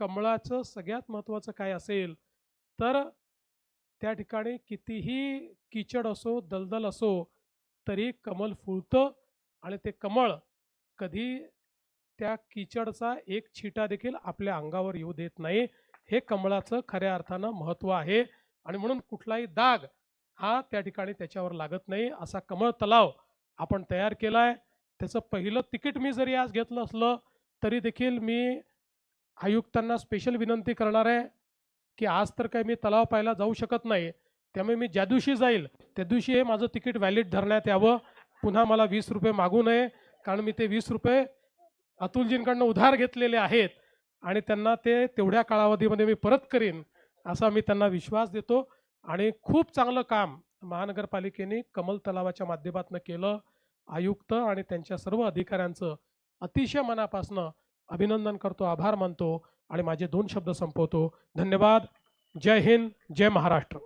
कमळाचं सगळ्यात महत्त्वाचं काय असेल तर त्या ठिकाणी कितीही किचड असो दलदल असो तरी कमल फुलतं आणि ते कमळ कधी त्या किचडचा एक छिटा देखील आपल्या अंगावर येऊ देत नाही. हे कमळाचं खऱ्या अर्थानं महत्त्व आहे आणि म्हणून कुठलाही दाग हा त्या ठिकाणी त्याच्यावर लागत नाही. असा कमळ तलाव आपण तयार केला आहे त्याचं पहिलं तिकीट मी जरी आज घेतलं असलं तरी देखील मी आयुक्तांना स्पेशल विनंती करणार आहे की आज तर काही मी तलाव पाहायला जाऊ शकत नाही. त्यामुळे मी ज्या दिवशी जाईल त्या दिवशी हे माझं तिकीट व्हॅलिड धरण्यात यावं. पुन्हा मला वीस रुपये मागू नये कारण मी ते वीस रुपये अतुलजींकडनं उधार घेतलेले आहेत आणि त्यांना ते तेवढ्या कालावधीमध्ये मी परत करीन असा मी त्यांना विश्वास देतो. आणि खूप चांगलं काम महानगरपालिकेने कमल तलावाच्या माध्यमातून केलं. आयुक्त आणि त्यांच्या सर्व अधिकाऱ्यांचं अतिशय मनापासनं अभिनंदन करतो आभार मानतो आणि माझे दोन शब्द संपवतो. धन्यवाद. जय हिंद जय महाराष्ट्र.